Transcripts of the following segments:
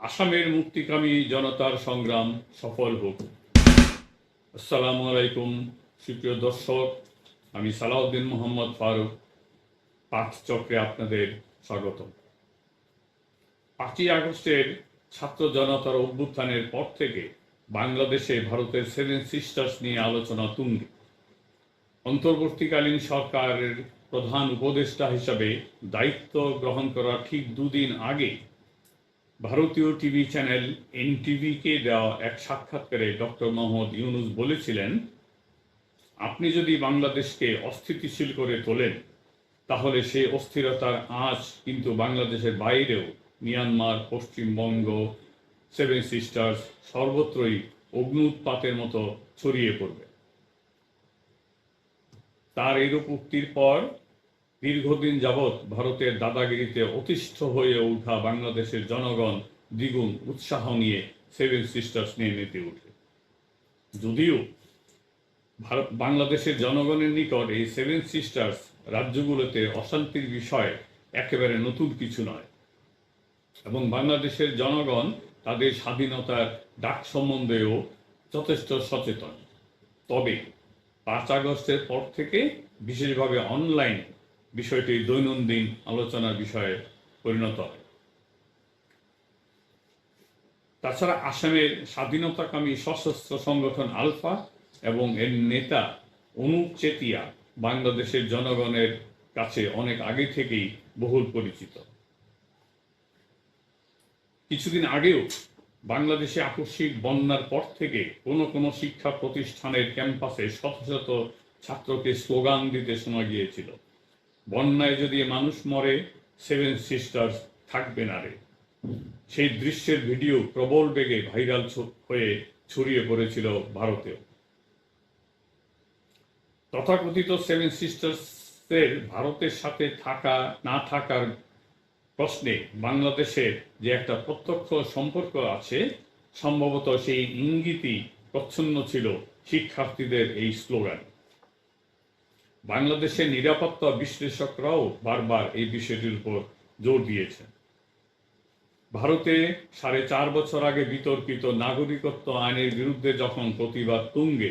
আসামের মুক্তিকামী জনতার সংগ্রাম সফল হোক। আসসালামু আলাইকুম, সুপ্রিয় দর্শক, আমি সালাউদ্দিন মোহাম্মদ ফারুক পাঠ চক্রে আপনাদের স্বাগত পাঁচই আগস্টের ছাত্র জনতার অভ্যুত্থানের পর থেকে বাংলাদেশে ভারতের সেভেন সিস্টার্স নিয়ে আলোচনা তুঙ্গে। অন্তর্বর্তীকালীন সরকারের প্রধান উপদেষ্টা হিসাবে দায়িত্ব গ্রহণ করার ঠিক দুদিন আগে ভারতীয় টিভি চ্যানেল এনটিভিকে দেওয়া এক সাক্ষাৎকারে ডক্টর মোহাম্মদ ইউনুস বলেছিলেন, আপনি যদি বাংলাদেশকে অস্থিতিশীল করে তোলেন, তাহলে সেই অস্থিরতার আঁচ কিন্তু বাংলাদেশের বাইরেও মিয়ানমার, পশ্চিমবঙ্গ সেভেন সিস্টার্স সর্বত্রই অগ্নুৎপাতের মতো ছড়িয়ে পড়বে। তার এরূপ উক্তির পর দীর্ঘদিন যাবৎ ভারতের দাদাগিরিতে অতিষ্ঠ হয়ে ওঠা বাংলাদেশের জনগণ দ্বিগুণ উৎসাহ নিয়ে সেভেন সিস্টার্স নিয়ে মেতে ওঠে। যদিও ভারত, বাংলাদেশের জনগণের নিকট এই সেভেন সিস্টার্স রাজ্যগুলোতে অশান্তির বিষয় একেবারে নতুন কিছু নয় এবং বাংলাদেশের জনগণ তাদের স্বাধীনতার ডাক সম্বন্ধেও যথেষ্ট সচেতন। তবে পাঁচ আগস্টের পর থেকে বিশেষভাবে অনলাইন বিষয়টি দৈনন্দিন আলোচনার বিষয়ে পরিণত হয়। তাছাড়া আসামের স্বাধীনতাকামী সশস্ত্র সংগঠন আলফা এবং এর নেতা অনুপ চেতিয়া বাংলাদেশের জনগণের কাছে অনেক আগে থেকেই বহুল পরিচিত। কিছুদিন আগেও বাংলাদেশে আকস্মিক বন্যার পর থেকে কোনো কোনো শিক্ষা প্রতিষ্ঠানের ক্যাম্পাসে শত শত ছাত্রকে স্লোগান দিতে শোনা গিয়েছিল। বন্যায় যদি মানুষ মরে সেভেন সিস্টার্স থাকবে না রে। সেই দৃশ্যের ভিডিও প্রবল বেগে ভাইরাল হয়ে ছড়িয়ে পড়েছিল ভারতেও। তথাকথিত সেভেন সিস্টার্সের ভারতের সাথে থাকা, না থাকার প্রশ্নে বাংলাদেশের যে একটা প্রত্যক্ষ সম্পর্ক আছে, সম্ভবত সেই ইঙ্গিতই প্রচ্ছন্ন ছিল শিক্ষার্থীদের এই স্লোগান। বাংলাদেশের নিরাপত্তা বিশ্লেষকরাও বারবার এই বিষয়টির উপর জোর দিয়েছেন। ভারতে সাড়ে চার বছর আগে বিতর্কিত নাগরিকত্ব আইনের বিরুদ্ধে যখন প্রতিবাদ তুঙ্গে,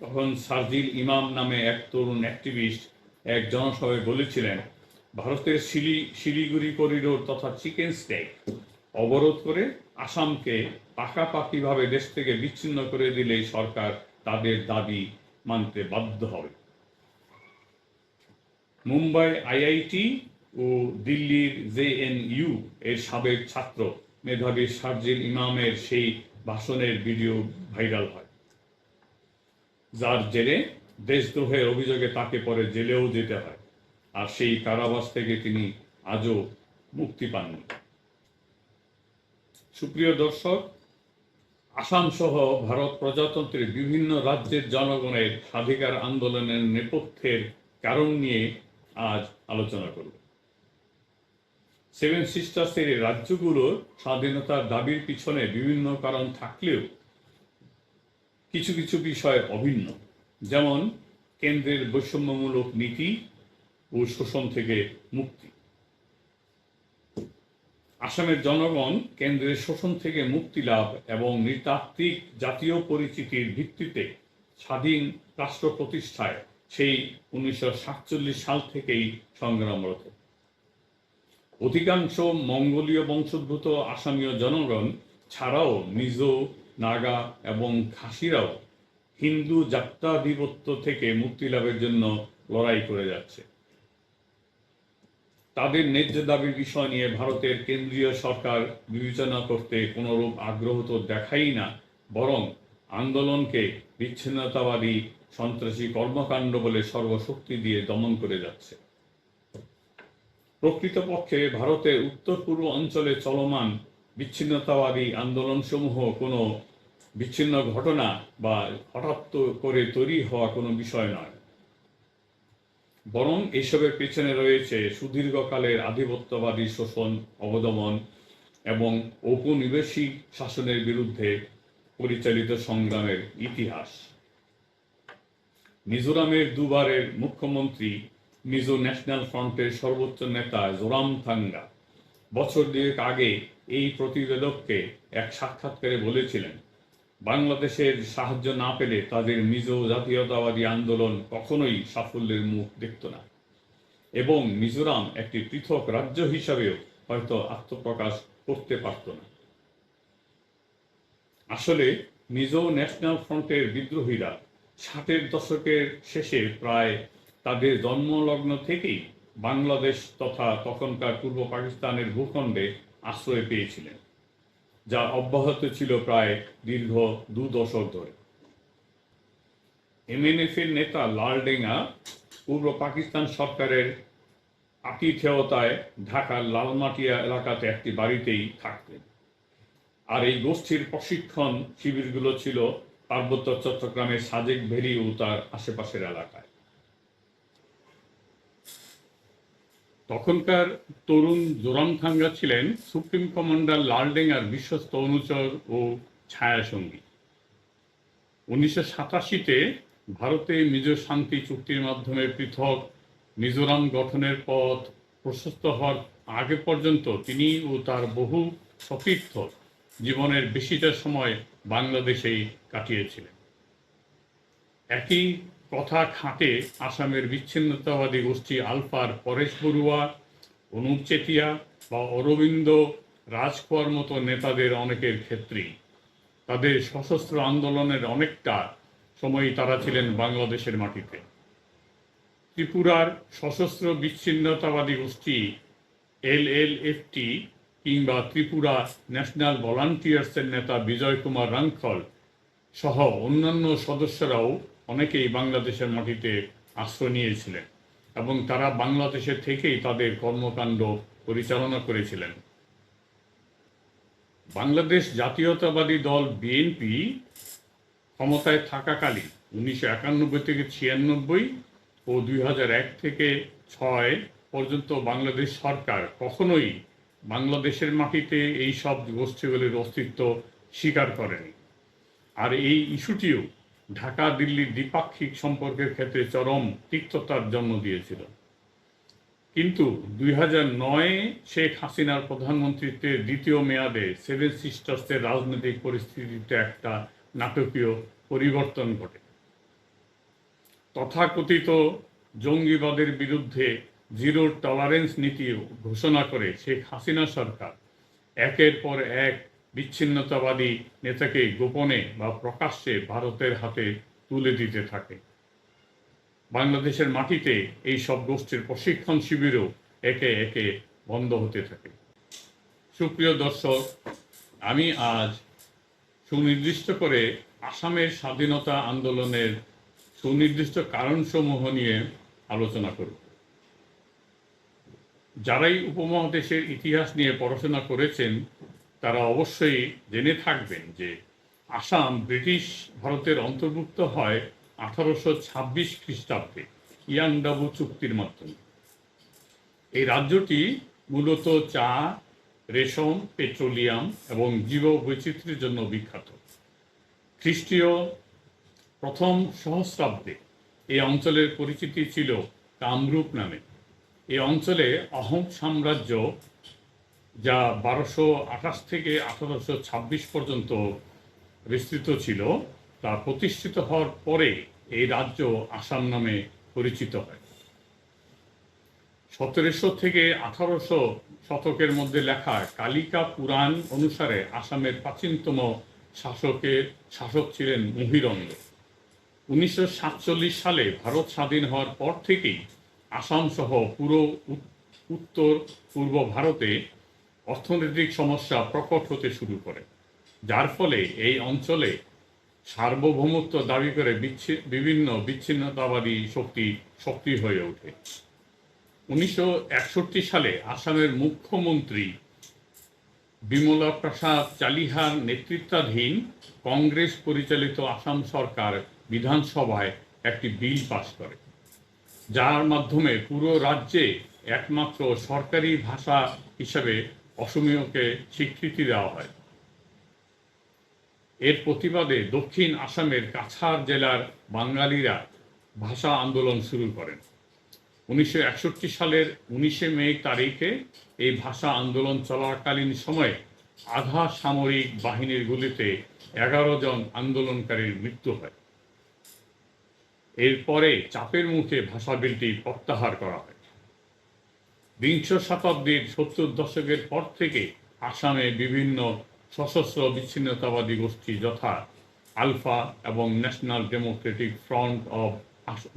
তখন সার্জিল ইমাম নামে এক তরুণ অ্যাক্টিভিস্ট এক জনসভায় বলেছিলেন, ভারতের শিলি, শিলিগুড়ি করিডোর তথা চিকেন স্টেক অবরোধ করে আসামকে পাকাপাকিভাবে দেশ থেকে বিচ্ছিন্ন করে দিলেই সরকার তাদের দাবি মানতে বাধ্য হবে। মুম্বাই আইআইটি ও দিল্লির জেএনইউ এর সাবেক ছাত্র মেধাবী শারজিল ইমামের সেই ভাষণের ভিডিও ভাইরাল হয়। যার জেরে দেশদ্রোহের অভিযোগে তাকে পরে জেলেও যেতে হয় আর সেই কারাবাস থেকে তিনি আজও মুক্তি পাননি। সুপ্রিয় দর্শক আসাম সহ ভারত প্রজাতন্ত্রের বিভিন্ন রাজ্যের জনগণের স্বাধিকার আন্দোলনের নেপথ্যের কারণ নিয়ে আজ আলোচনা করব। সেভেন সিস্টার্সের এই রাজ্যগুলোর স্বাধীনতার দাবির পিছনে বিভিন্ন কারণ থাকলেও কিছু কিছু বিষয় অভিন্ন। যেমন, কেন্দ্রের বৈষম্যমূলক নীতি ও শোষণ থেকে মুক্তি। আসামের জনগণ কেন্দ্রের শোষণ থেকে মুক্তি লাভ এবং নৃতাত্ত্বিক জাতীয় পরিচিতির ভিত্তিতে স্বাধীন রাষ্ট্র প্রতিষ্ঠায় সেই উনিশশো সাতচল্লিশ সাল থেকেই সংগ্রামরত অধিকাংশ মঙ্গোলীয় বংশোদ্ভূত আসামীয় জনগণ ছাড়াও মিজো, নাগা এবং খাসিরাও হিন্দু যাত্রাধিপত্য থেকে মুক্তি লাভের জন্য লড়াই করে যাচ্ছে। তাদের ন্যায্য দাবির বিষয় নিয়ে ভারতের কেন্দ্রীয় সরকার বিবেচনা করতে কোনোরূপ আগ্রহ তো দেখাই না, বরং আন্দোলনকে বিচ্ছিন্নতাবাদী সন্ত্রাসী কর্মকাণ্ড বলে সর্বশক্তি দিয়ে দমন করে যাচ্ছে। প্রকৃতপক্ষে ভারতের উত্তর পূর্ব অঞ্চলে চলমান বিচ্ছিন্নতাবাদী আন্দোলনসমূহ কোনো বিচ্ছিন্ন ঘটনা বা হঠাৎ করে তৈরি হওয়া কোনো বিষয় নয়। বরং এসবের পেছনে রয়েছে সুদীর্ঘকালের আধিপত্যবাদী শোষণ, অবদমন এবং ঔপনিবেশিক শাসনের বিরুদ্ধে পরিচালিত সংগ্রামের ইতিহাস। মিজোরামের দুবারের মুখ্যমন্ত্রী, মিজো ন্যাশনাল ফ্রন্টের সর্বোচ্চ নেতা জোরাম থাঙ্গা বছর দুয়েক আগে এই প্রতিবেদককে এক সাক্ষাৎকারে বলেছিলেন, বাংলাদেশের সাহায্য না পেলে তাদের মিজো জাতীয়তাবাদী আন্দোলন কখনোই সাফল্যের মুখ দেখত না। এবং মিজোরাম একটি পৃথক রাজ্য হিসাবেও হয়তো আত্মপ্রকাশ করতে পারত না। আসলে মিজো ন্যাশনাল ফ্রন্টের বিদ্রোহীরা ষাটের দশকের শেষে প্রায় তাদের জন্মলগ্ন থেকেই বাংলাদেশ তথা তখনকার পূর্ব পাকিস্তানের ভূখণ্ডে আশ্রয় পেয়েছিলেন, যা অব্যাহত ছিল প্রায় দীর্ঘ দু দশক ধরে। এমএনএফের নেতা লালডেঙ্গা পূর্ব পাকিস্তান সরকারের আতিথেয়তায় ঢাকার লালমাটিয়া এলাকাতে একটি বাড়িতেই থাকতেন। আর এই গোষ্ঠীর প্রশিক্ষণ শিবিরগুলো ছিল পার্বত্য চট্টগ্রামের সাজেক ভেরি ও তার আশেপাশের এলাকায়। তখনকার তরুণ জোরামথাঙ্গা ছিলেন সুপ্রিম কমান্ডার লালডেঙ্গার বিশ্বস্ত অনুচর ও ছায়াসঙ্গী। উনিশশো সাতাশিতে ভারতে মিজো শান্তি চুক্তির মাধ্যমে পৃথক মিজোরাম গঠনের পথ প্রশস্ত হওয়ার আগে পর্যন্ত তিনি ও তার বহু সতীর্থ জীবনের বেশিটা সময় বাংলাদেশেই কাটিয়েছিলেন। একই কথা খাটে আসামের বিচ্ছিন্নতাবাদী গোষ্ঠী আলফার পরেশ বড়ুয়া, অনুপ চেতিয়া বা অরবিন্দ রাজখোয়ার মতো নেতাদের অনেকের ক্ষেত্রেই। তাদের সশস্ত্র আন্দোলনের অনেকটা সময়ই তারা ছিলেন বাংলাদেশের মাটিতে। ত্রিপুরার সশস্ত্র বিচ্ছিন্নতাবাদী গোষ্ঠী এল এল এফটি কিংবা ত্রিপুরা ন্যাশনাল ভলান্টিয়ার্সের নেতা বিজয় কুমার রাংখল সহ অন্যান্য সদস্যরাও অনেকেই বাংলাদেশের মাটিতে আশ্রয় নিয়েছিলেন এবং তারা বাংলাদেশে থেকেই তাদের কর্মকাণ্ড পরিচালনা করেছিলেন। বাংলাদেশ জাতীয়তাবাদী দল বিএনপি ক্ষমতায় থাকাকালীন উনিশশো একানব্বই থেকে ছিয়ানব্বই ও দুই থেকে ছয় পর্যন্ত বাংলাদেশ সরকার কখনোই বাংলাদেশের মাটিতে এই সব গোষ্ঠীগুলির অস্তিত্ব স্বীকার করেনি। আর এই ইস্যুটিও ঢাকা, দিল্লির দ্বিপাক্ষিক সম্পর্কের ক্ষেত্রে চরম তিক্ততার জন্ম দিয়েছিল। কিন্তু দুই নয় শেখ হাসিনার প্রধানমন্ত্রীত্বের দ্বিতীয় মেয়াদে সেভেন সিস্টার্সের রাজনৈতিক পরিস্থিতিতে একটা নাটকীয় পরিবর্তন ঘটে। তথাকথিত জঙ্গিবাদের বিরুদ্ধে জিরো টলারেন্স নীতি ঘোষণা করে শেখ হাসিনা সরকার। একের পর এক বিচ্ছিন্নতাবাদী নেতাকে গোপনে বা প্রকাশ্যে ভারতের হাতে তুলে দিতে থাকে। বাংলাদেশের মাটিতে এই সব গোষ্ঠীর প্রশিক্ষণ শিবিরও একে একে বন্ধ হতে থাকে। সুপ্রিয় দর্শক, আমি আজ সুনির্দিষ্ট করে আসামের স্বাধীনতা আন্দোলনের সুনির্দিষ্ট কারণসমূহ নিয়ে আলোচনা করব। যারাই উপমহাদেশের ইতিহাস নিয়ে পড়াশোনা করেছেন, তারা অবশ্যই জেনে থাকবেন যে আসাম, ব্রিটিশ ভারতের অন্তর্ভুক্ত হয় আঠারোশো ছাব্বিশ খ্রিস্টাব্দে ইয়াংডাবু চুক্তির মাধ্যমে। এই রাজ্যটি মূলত চা, রেশম, পেট্রোলিয়াম এবং জীব বৈচিত্র্যের জন্য বিখ্যাত। খ্রিস্টীয় প্রথম সহস্রাব্দে এই অঞ্চলের পরিচিতি ছিল কামরূপ নামে। এই অঞ্চলে অহম সাম্রাজ্য যা বারোশো আঠাশ থেকে আঠারোশো ছাব্বিশ পর্যন্ত বিস্তৃত ছিল, তা প্রতিষ্ঠিত হওয়ার পরে এই রাজ্য আসাম নামে পরিচিত হয়। সতেরোশো থেকে আঠারোশো শতকের মধ্যে লেখা কালিকা পুরাণ অনুসারে আসামের প্রাচীনতম শাসকের শাসক ছিলেন মহিরন্দ। উনিশশো সালে ভারত স্বাধীন হওয়ার পর থেকেই আসাম সহ পুরো উত্তর, পূর্ব ভারতে অর্থনৈতিক সমস্যা প্রকট হতে শুরু করে, যার ফলে এই অঞ্চলে সার্বভৌমত্ব দাবি করে বিভিন্ন বিচ্ছিন্নতাবাদী শক্তি সক্রিয় হয়ে ওঠে। উনিশশো একষট্টি সালে আসামের মুখ্যমন্ত্রী বিমলা প্রসাদ চালিহার নেতৃত্বাধীন কংগ্রেস পরিচালিত আসাম সরকার বিধানসভায় একটি বিল পাশ করে। যার মাধ্যমে পুরো রাজ্যে একমাত্র সরকারি ভাষা হিসাবে অসমীয়কে স্বীকৃতি দেওয়া হয়। এর প্রতিবাদে দক্ষিণ আসামের কাছাড় জেলার বাঙালিরা ভাষা আন্দোলন শুরু করেন। উনিশশো একষট্টি সালের উনিশে মে তারিখে এই ভাষা আন্দোলন চলাকালীন সময়ে আধা সামরিক বাহিনীর গুলিতে এগারো জন আন্দোলনকারীর মৃত্যু হয়। এরপরে চাপের মুখে ভাষা বিলটি প্রত্যাহার করা হয়। বিংশ শতাব্দীর সত্তর দশকের পর থেকে আসামে বিভিন্ন সশস্ত্র বিচ্ছিন্নতাবাদী গোষ্ঠী যথা আলফা এবং National Democratic Front of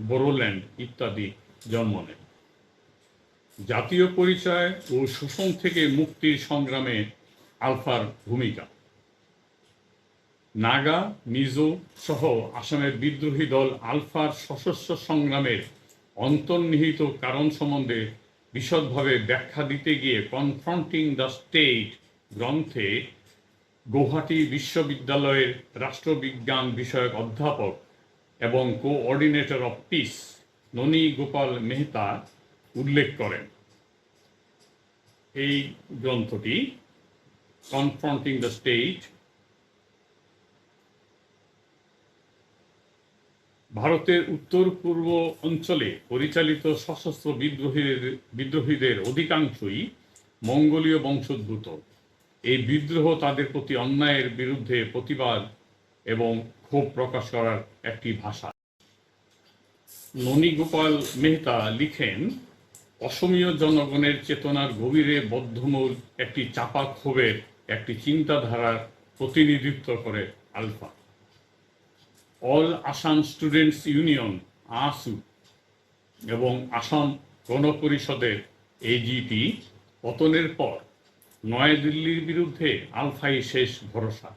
Bodoland ইত্যাদি জন্ম নেয়। জাতীয় পরিচয় ও শোষণ থেকে মুক্তির সংগ্রামে আলফার ভূমিকা। নাগা, মিজো সহ আসামের বিদ্রোহী দল আলফার সশস্ত্র সংগ্রামের অন্তর্নিহিত কারণ সম্বন্ধে বিশদভাবে ব্যাখ্যা দিতে গিয়ে কনফ্রন্টিং দ্য স্টেট গ্রন্থে গৌহাটি বিশ্ববিদ্যালয়ের রাষ্ট্রবিজ্ঞান বিষয়ক অধ্যাপক এবং coordinator of peace Noni Gopal Mehta উল্লেখ করেন। এই গ্রন্থটি কনফ্রন্টিং দ্য স্টেট ভারতের উত্তর পূর্ব অঞ্চলে পরিচালিত সশস্ত্র বিদ্রোহীদের বিদ্রোহীদের অধিকাংশই মঙ্গোলীয় বংশোদ্ভূত। এই বিদ্রোহ তাদের প্রতি অন্যায়ের বিরুদ্ধে প্রতিবাদ এবং ক্ষোভ প্রকাশ করার একটি ভাষা। ননীগোপাল মেহতা লিখেন, অসমীয় জনগণের চেতনার গভীরে বদ্ধমূল একটি চাপা ক্ষোভের একটি চিন্তাধারার প্রতিনিধিত্ব করে ULFA. All Assam Students Union AASU এবং আসাম গণপরিষদের এজিপি পতনের পর নয়াদিল্লির বিরুদ্ধে আলফাই শেষ ভরসা।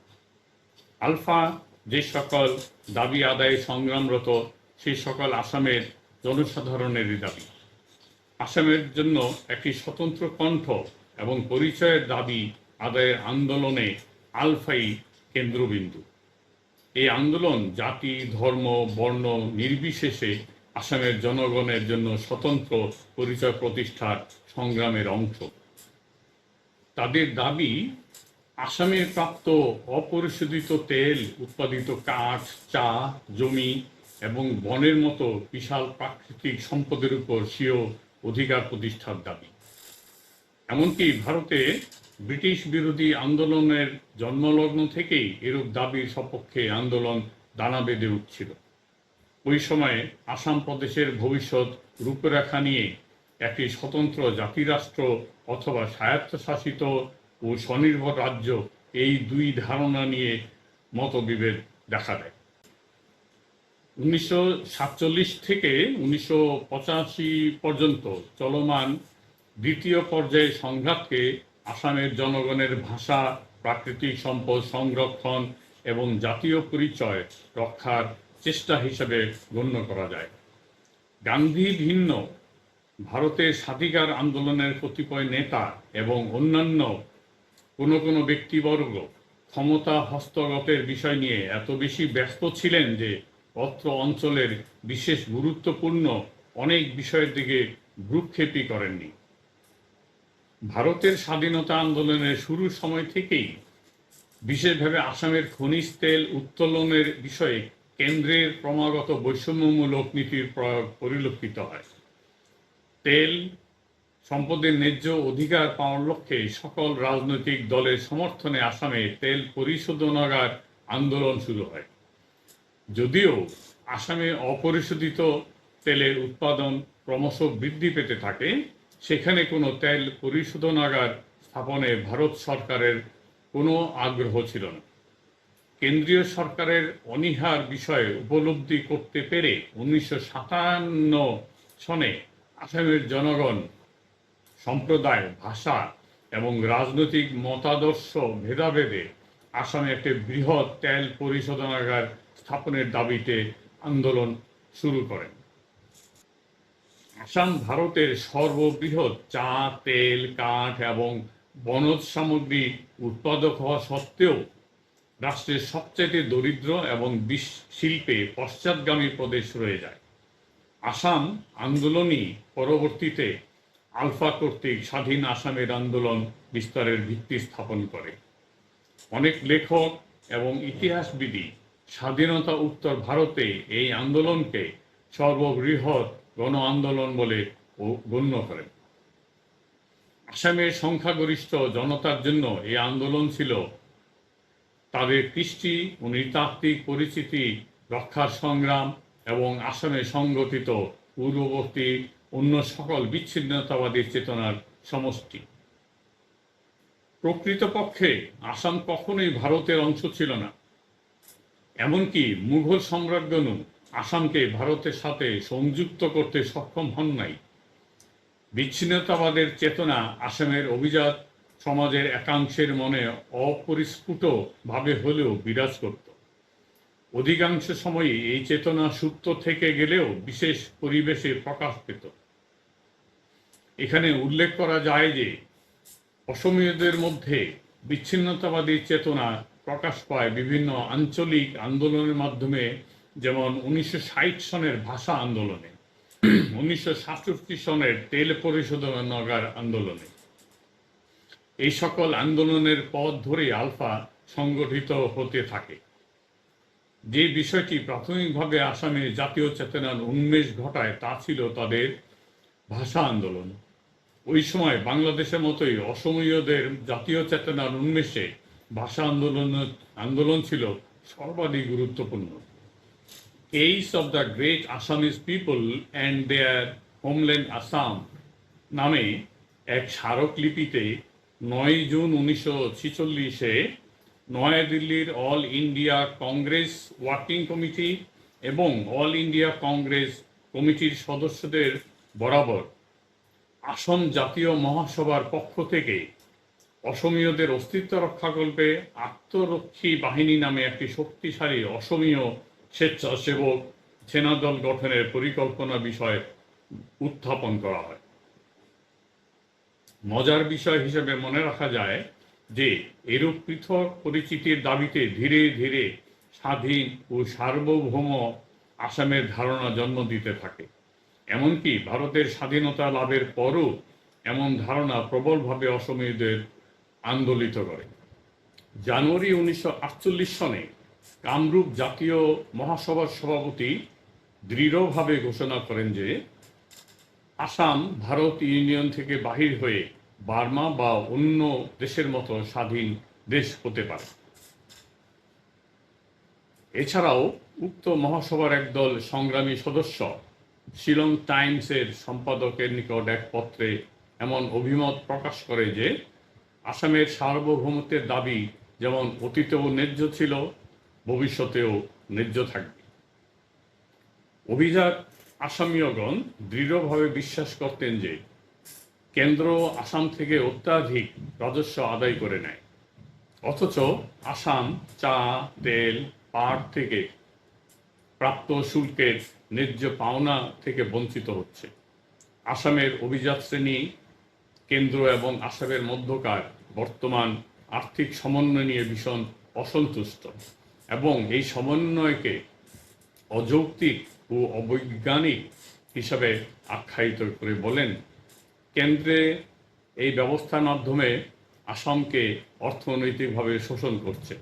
আলফা যে সকল দাবি আদায়ে সংগ্রামরত সেই সকল আসামের জনসাধারণেরই দাবি। আসামের জন্য একটি স্বতন্ত্র কণ্ঠ এবং পরিচয়ের দাবি আদায়ের আন্দোলনে আলফাই কেন্দ্রবিন্দু। এই আন্দোলন জাতি, ধর্ম, বর্ণ নির্বিশেষে আসামের জনগণের জন্য স্বতন্ত্র পরিচয় প্রতিষ্ঠার সংগ্রামের অংশ। তাদের দাবি, আসামে প্রাপ্ত অপরিশোধিত তেল, উৎপাদিত কাঠ, চা, জমি এবং বনের মতো বিশাল প্রাকৃতিক সম্পদের উপর স্বীয় অধিকার প্রতিষ্ঠার দাবি। এমনকি ভারতে ব্রিটিশ বিরোধী আন্দোলনের জন্মলগ্ন থেকেই এরূপ দাবির সপক্ষে আন্দোলন দানা বেঁধে উঠছিল। ওই সময়ে আসাম প্রদেশের ভবিষ্যৎ রূপরেখা নিয়ে একটি স্বতন্ত্র জাতিরাষ্ট্র অথবা স্বায়ত্তশাসিত ও স্বনির্ভর রাজ্য এই দুই ধারণা নিয়ে মতবিভেদ দেখা দেয়। উনিশশো সাতচল্লিশ থেকে উনিশশো পঁচাশি পর্যন্ত চলমান দ্বিতীয় পর্যায়ের সংঘাতকে আসামের জনগণের ভাষা, প্রাকৃতিক সম্পদ সংরক্ষণ এবং জাতীয় পরিচয় রক্ষার চেষ্টা হিসেবে গণ্য করা যায়। গান্ধী ভিন্ন। ভারতের স্বাধিকার আন্দোলনের কতিপয় নেতা এবং অন্যান্য কোনো কোনো ব্যক্তিবর্গ ক্ষমতা হস্তগতের বিষয় নিয়ে এত বেশি ব্যস্ত ছিলেন যে অত্র অঞ্চলের বিশেষ গুরুত্বপূর্ণ অনেক বিষয়ের দিকে ভ্রুক্ষেপই করেননি। ভারতের স্বাধীনতা আন্দোলনের শুরুর সময় থেকেই, বিশেষভাবে আসামের খনিজ তেল উত্তোলনের বিষয়ে কেন্দ্রের ক্রমাগত বৈষম্যমূলক নীতির প্রয়োগ পরিলক্ষিত হয়। তেল সম্পদের ন্যায্য অধিকার পাওয়ার লক্ষ্যে সকল রাজনৈতিক দলের সমর্থনে আসামে তেল পরিশোধনাগার আন্দোলন শুরু হয়। যদিও আসামে অপরিশোধিত তেলের উৎপাদন ক্রমশ বৃদ্ধি পেতে থাকে সেখানে কোনো তেল পরিশোধনাগার স্থাপনে ভারত সরকারের কোনো আগ্রহ ছিল না। কেন্দ্রীয় সরকারের অনীহার বিষয়ে উপলব্ধি করতে পেরে উনিশশো সাতান্ন সনে আসামের জনগণ সম্প্রদায়, ভাষা এবং রাজনৈতিক মতাদর্শ ভেদাভেদে আসামে একটি বৃহৎ তেল পরিশোধনাগার স্থাপনের দাবিতে আন্দোলন শুরু করেন। আসাম ভারতের সর্ববৃহৎ চা, তেল, কাঠ এবং বনজ সামগ্রী উৎপাদক হওয়া সত্ত্বেও রাষ্ট্রের সবচেয়ে দরিদ্র এবং শিল্পে পশ্চাৎগামী প্রদেশ রয়ে যায়। আসাম আন্দোলনই পরবর্তীতে আলফা কর্তৃক স্বাধীন আসামের আন্দোলন বিস্তারের ভিত্তি স্থাপন করে। অনেক লেখক এবং ইতিহাসবিদই স্বাধীনতা উত্তর ভারতে এই আন্দোলনকে সর্ববৃহৎ গণ আন্দোলন বলে গণ্য করেন আসামের সংখ্যাগরিষ্ঠ জনতার জন্য এই আন্দোলন ছিল তাদের কৃষ্টি ও নৃতাত্ত্বিক পরিচিতি রক্ষার সংগ্রাম এবং আসামে সংগঠিত পূর্ববর্তী অন্য সকল বিচ্ছিন্নতাবাদী চেতনার সমষ্টি। প্রকৃতপক্ষে আসাম কখনোই ভারতের অংশ ছিল না, এমনকি মুঘল সম্রাটগণও আসামকে ভারতের সাথে সংযুক্ত করতে সক্ষম হন নাই। বিচ্ছিন্নতাবাদের চেতনা আসামের অভিজাত সমাজের একাংশের মনে অপরিস্ফুট ভাবে হলেও বিরাজ করত। অধিকাংশ সময়ই এই চেতনা সুপ্ত থেকে গেলেও বিশেষ পরিবেশে প্রকাশ পেত। এখানে উল্লেখ করা যায় যে, অসমীয়দের মধ্যে বিচ্ছিন্নতাবাদী চেতনা প্রকাশ পায় বিভিন্ন আঞ্চলিক আন্দোলনের মাধ্যমে যেমন উনিশশো ষাট সনের ভাষা আন্দোলনে, উনিশশো সাতষট্টি সনের তেল পরিশোধন নগার আন্দোলনে। এই সকল আন্দোলনের পথ ধরে আলফা সংগঠিত হতে থাকে। যে বিষয়টি প্রাথমিকভাবে আসামে জাতীয় চেতনার উন্মেষ ঘটায় তা ছিল তাদের ভাষা আন্দোলন। ওই সময় বাংলাদেশের মতোই অসমীয়দের জাতীয় চেতনার উন্মেষে ভাষা আন্দোলন আন্দোলন ছিল সর্বাধিক গুরুত্বপূর্ণ। Case of the great Assamese people and their homeland Assam নামে এক স্মারকলিপিতে নয় জুন উনিশশো ছিচল্লিশে নয়াদিল্লির All India Congress Working Committee এবং অল ইন্ডিয়া কংগ্রেস কমিটির সদস্যদের বরাবর আসাম জাতীয় মহাসভার পক্ষ থেকে অসমীয়দের অস্তিত্ব রক্ষাকল্পে আত্মরক্ষী বাহিনী নামে একটি শক্তিশালী অসমীয় স্বেচ্ছাসেবক সেনাদল গঠনের পরিকল্পনা বিষয়ে উত্থাপন করা হয়। মজার বিষয় হিসেবে মনে রাখা যায় যে, এরূপ পৃথক পরিচিতির দাবিতে ধীরে ধীরে স্বাধীন ও সার্বভৌম আসামের ধারণা জন্ম দিতে থাকে। এমনকি ভারতের স্বাধীনতা লাভের পরও এমন ধারণা প্রবলভাবে অসমীয়দের আন্দোলিত করে। জানুয়ারি উনিশশো আটচল্লিশ সনে কামরূপ জাতীয় মহাসভার সভাপতি দৃঢ়ভাবে ঘোষণা করেন যে আসাম ভারত ইউনিয়ন থেকে বাহির হয়ে বার্মা বা অন্য দেশের মতো স্বাধীন দেশ হতে পারে। এছাড়াও উক্ত মহাসভার একদল সংগ্রামী সদস্য শিলং টাইমসের সম্পাদকের নিকট এক পত্রে এমন অভিমত প্রকাশ করে যে আসামের সার্বভৌমত্বের দাবি যেমন অতীতেও ন্যায্য ছিল ভবিষ্যতেও ন্যায্য থাকবে। অভিজাত আসামীয়গণ দৃঢ়ভাবে বিশ্বাস করতেন যে কেন্দ্র আসাম থেকে অত্যাধিক রাজস্ব আদায় করে নেয়। অথচ আসাম চা, তেল, পাট থেকে প্রাপ্ত শুল্কের ন্যায্য পাওনা থেকে বঞ্চিত হচ্ছে। আসামের অভিজাত শ্রেণি, কেন্দ্র এবং আসামের মধ্যকার বর্তমান আর্থিক সমন্বয় নিয়ে ভীষণ অসন্তুষ্ট। এবং এই সমন্বয়কে অযৌক্তিক ও অবৈজ্ঞানিক হিসাবে আখ্যায়িত করে বলেন, কেন্দ্রে এই ব্যবস্থার মাধ্যমে আসামকে অর্থনৈতিকভাবে শোষণ করছে।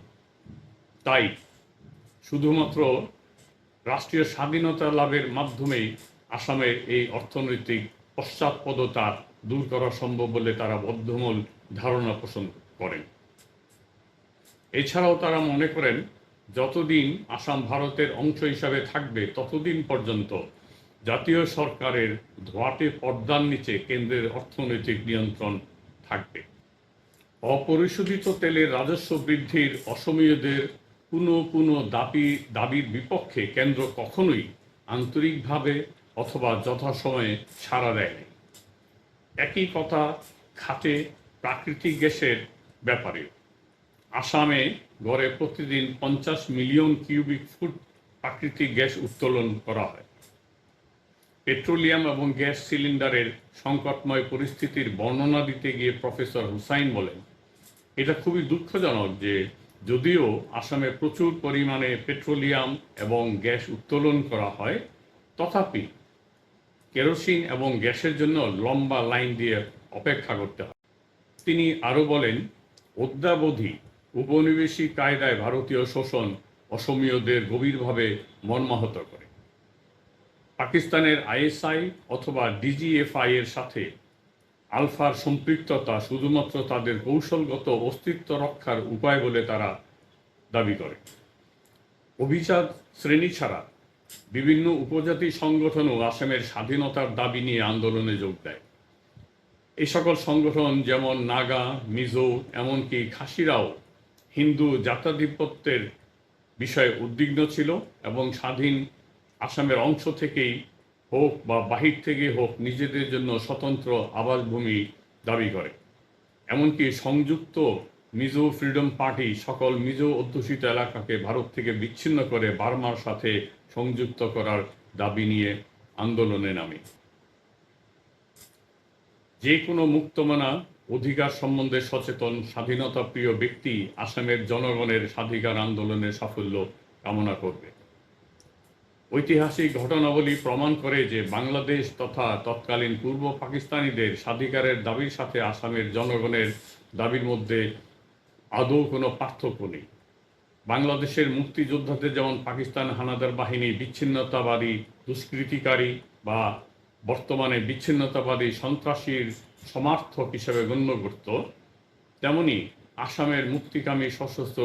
তাই শুধুমাত্র রাষ্ট্রীয় স্বাধীনতা লাভের মাধ্যমেই আসামের এই অর্থনৈতিক পশ্চাৎপদতা দূর করা সম্ভব বলে তারা বদ্ধমূল ধারণা পোষণ করেন। এছাড়াও তারা মনে করেন যতদিন আসাম ভারতের অংশ হিসাবে থাকবে ততদিন পর্যন্ত জাতীয় সরকারের ধোয়াটে পর্দার নিচে কেন্দ্রের অর্থনৈতিক নিয়ন্ত্রণ থাকবে। অপরিশোধিত তেলের রাজস্ব বৃদ্ধির অসমীয়দের কোনো কোনো দাবি, দাবির বিপক্ষে কেন্দ্র কখনোই আন্তরিকভাবে অথবা যথাসময়ে সাড়া দেয়নি। একই কথা খাটে প্রাকৃতিক গ্যাসের ব্যাপারে আসামে গড়ে প্রতিদিন পঞ্চাশ মিলিয়ন কিউবিক ফুট প্রাকৃতিক গ্যাস উত্তোলন করা হয়। পেট্রোলিয়াম এবং গ্যাস সিলিন্ডারের সংকটময় পরিস্থিতির বর্ণনা দিতে গিয়ে প্রফেসর হুসাইন বলেন, এটা খুবই দুঃখজনক যে যদিও আসামে প্রচুর পরিমাণে পেট্রোলিয়াম এবং গ্যাস উত্তোলন করা হয়, তথাপি কেরোসিন এবং গ্যাসের জন্য লম্বা লাইন দিয়ে অপেক্ষা করতে হয়। তিনি আরও বলেন, অদ্যাবধি উপনিবেশিক কায়দায় ভারতীয় শোষণ অসমীয়দের গভীরভাবে মর্মাহত করে। পাকিস্তানের আইএসআই অথবা ডিজিএফআই এর সাথে আলফার সম্পৃক্ততা শুধুমাত্র তাদের কৌশলগত অস্তিত্ব রক্ষার উপায় বলে তারা দাবি করে। অভিজাত শ্রেণি ছাড়া বিভিন্ন উপজাতি সংগঠনও আসামের স্বাধীনতার দাবি নিয়ে আন্দোলনে যোগ দেয়। এই সকল সংগঠন যেমন নাগা, মিজো, এমনকি খাসিরাও হিন্দু জাতাধিপত্যের বিষয়ে উদ্বিগ্ন ছিল এবং স্বাধীন আসামের অংশ থেকেই হোক বা বাহির থেকে হোক নিজেদের জন্য স্বতন্ত্র আবাসভূমি দাবি করে। এমনকি সংযুক্ত মিজো ফ্রিডম পার্টি সকল মিজো অধ্যুষিত এলাকাকে ভারত থেকে বিচ্ছিন্ন করে বার্মার সাথে সংযুক্ত করার দাবি নিয়ে আন্দোলনে নামে। যে কোনো মুক্তমানা অধিকার সম্বন্ধে সচেতন স্বাধীনতা প্রিয় ব্যক্তি আসামের জনগণের স্বাধিকার আন্দোলনের সাফল্য কামনা করবে। ঐতিহাসিক ঘটনাবলী প্রমাণ করে যে বাংলাদেশ তথা তৎকালীন পূর্ব পাকিস্তানিদের স্বাধিকারের দাবির সাথে আসামের জনগণের দাবির মধ্যে আদৌ কোনো পার্থক্য নেই। বাংলাদেশের মুক্তিযোদ্ধাদের যেমন পাকিস্তান হানাদার বাহিনী বিচ্ছিন্নতাবাদী, দুষ্কৃতিকারী বা বর্তমানে বিচ্ছিন্নতাবাদী সন্ত্রাসীর সমার্থক হিসেবে গণ্য করত তেমনি আসামের মুক্তিকামী সশস্ত্র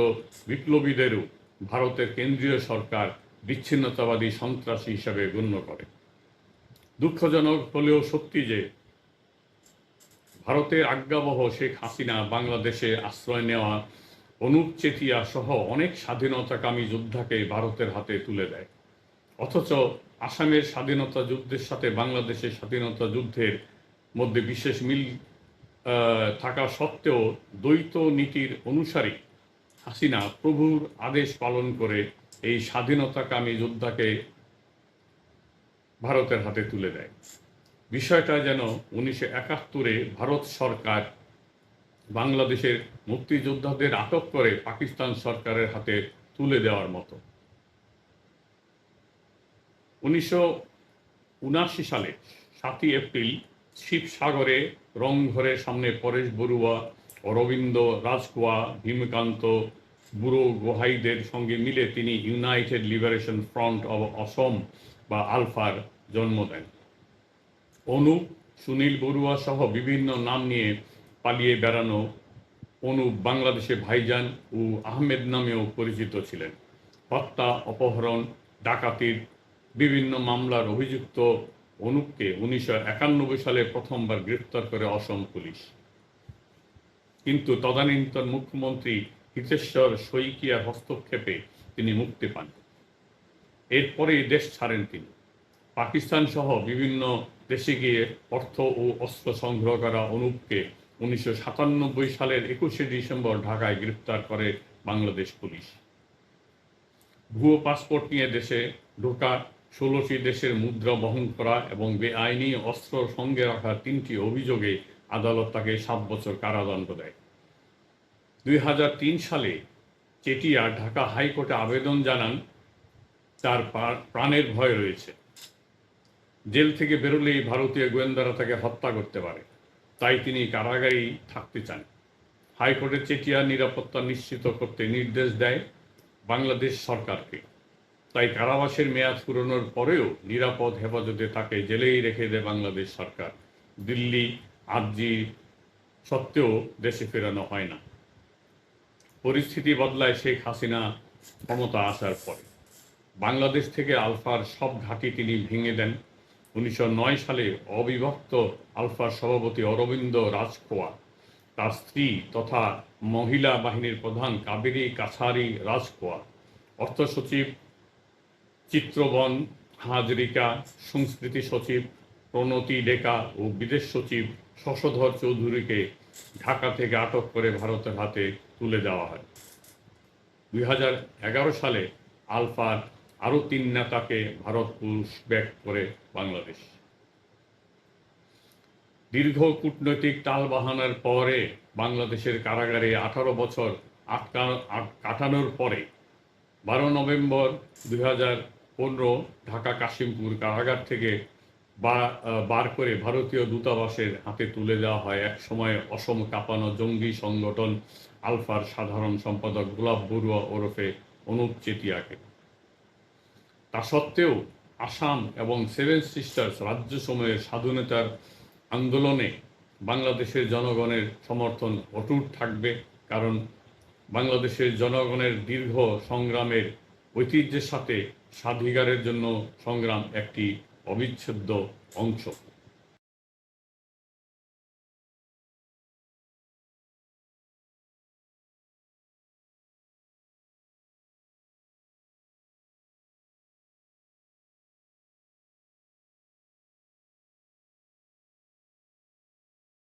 বিপ্লবীদেরও ভারতের কেন্দ্রীয় সরকার বিচ্ছিন্নতাবাদী সন্ত্রাসী হিসাবে গণ্য করে। দুঃখজনক হলেও সত্যি যে ভারতের আজ্ঞাবহ শেখ হাসিনা বাংলাদেশে আশ্রয় নেওয়া অনুপ চেতিয়া সহ অনেক স্বাধীনতাকামী যোদ্ধাকে ভারতের হাতে তুলে দেয়। অথচ আসামের স্বাধীনতা যুদ্ধের সাথে বাংলাদেশের স্বাধীনতা যুদ্ধের মধ্যে বিশেষ মিল থাকা সত্ত্বেও দ্বৈত নীতির অনুসারী হাসিনা প্রভুর আদেশ পালন করে এই স্বাধীনতাকামী যোদ্ধাকে ভারতের হাতে তুলে দেয়। বিষয়টা যেন উনিশশো একাত্তরে ভারত সরকার বাংলাদেশের মুক্তিযোদ্ধাদের আটক করে পাকিস্তান সরকারের হাতে তুলে দেওয়ার মতো। উনিশশো উনাশি সালে, সাতই এপ্রিল, শিবসাগরে রংঘরের সামনে পরেশ বড়ুয়া, অরবিন্দ, রাজকুয়া, ভীমকান্ত, বুড়ো গোহাইদের সঙ্গে মিলে তিনি United Liberation Front of Asom বা আলফার জন্ম দেন। অনুপ সুনীল বড়ুয়া সহ বিভিন্ন নাম নিয়ে পালিয়ে বেড়ানো অনুপ বাংলাদেশে ভাইজান ও আহমেদ নামেও পরিচিত ছিলেন। হত্যা, অপহরণ, ডাকাতির বিভিন্ন মামলার অভিযুক্ত অনুপকে উনিশশো একানব্বই সালে প্রথমবার গ্রেফতার করে অসম পুলিশ। কিন্তু তদানীন্তন মুখ্যমন্ত্রী হিতেশ্বর শইকিয়ার হস্তক্ষেপে তিনি মুক্তি পান। এরপরেই দেশ ছাড়েন তিনি। পাকিস্তান সহ বিভিন্ন দেশে গিয়ে অর্থ ও অস্ত্র সংগ্রহ করা অনুপকে উনিশশো সাতানব্বই সালের একুশে ডিসেম্বর ঢাকায় গ্রেপ্তার করে বাংলাদেশ পুলিশ। ভুয়ো পাসপোর্ট নিয়ে দেশে ঢোকা ষোলোটি দেশের মুদ্রা বহন করা এবং বেআইনি অস্ত্র সঙ্গে রাখা তিনটি অভিযোগে আদালত তাকে সাত বছর কারাদণ্ড দেয়। দুই হাজার তিন সালে চেটিয়া ঢাকা হাইকোর্টে আবেদন জানান, তার প্রাণের ভয় রয়েছে। জেল থেকে বেরোলেই ভারতীয় গোয়েন্দারা তাকে হত্যা করতে পারে। তাই তিনি কারাগারেই থাকতে চান। হাইকোর্টের চেটিয়া নিরাপত্তা নিশ্চিত করতে নির্দেশ দেয় বাংলাদেশ সরকারকে। তাই কারাবাসের মেয়াদ ফুরোনোর পরেও নিরাপদ হেফাজতে তাকে জেলেই রেখে দেয় বাংলাদেশ সরকার। দিল্লি আর্জি সত্ত্বেও দেশে ফেরানো হয় না। পরিস্থিতি বদলায় শেখ হাসিনা ক্ষমতা আসার পরে। বাংলাদেশ থেকে আলফার সব ঘাঁটি তিনি ভেঙে দেন। উনিশশো নয় সালে অবিভক্ত আলফার সভাপতি অরবিন্দ রাজখোয়া, তার স্ত্রী তথা মহিলা বাহিনীর প্রধান কাবেরী কাছারি রাজখোয়া, অর্থ সচিব চিত্রবন, হাজরিকা, সংস্কৃতি সচিব, প্রণতি ডেকা ও বিদেশ সচিব শশধর চৌধুরীকে ঢাকা থেকে আটক করে ভারতের হাতে তুলে দেওয়া হয়। দুই হাজার এগারো সালে আলফার আরও তিন নেতাকে ভারত পুরুষ ব্যাক করে বাংলাদেশ। দীর্ঘ কূটনৈতিক টালবাহানার পরে বাংলাদেশের কারাগারে আঠারো বছর আটকা আট- কাটানোর পরে বারো নভেম্বর দুই হাজার পনেরো ঢাকা কাশিমপুর কারাগার থেকে বার করে ভারতীয় দূতাবাসের হাতে তুলে দেওয়া হয়। এক সময় অসম কাঁপানো জঙ্গি সংগঠন আলফার সাধারণ সম্পাদক গোলাপ বড়ুয়া ওরফে অনুপ চেতিয়াকে। তা সত্ত্বেও আসাম এবং সেভেন সিস্টার্স রাজ্য সময়ের স্বাধীনতার আন্দোলনে বাংলাদেশের জনগণের সমর্থন অটুট থাকবে, কারণ বাংলাদেশের জনগণের দীর্ঘ সংগ্রামের ঐতিহ্যের সাথে স্বাধিকারের জন্য সংগ্রাম একটি অবিচ্ছেদ্য অংশ।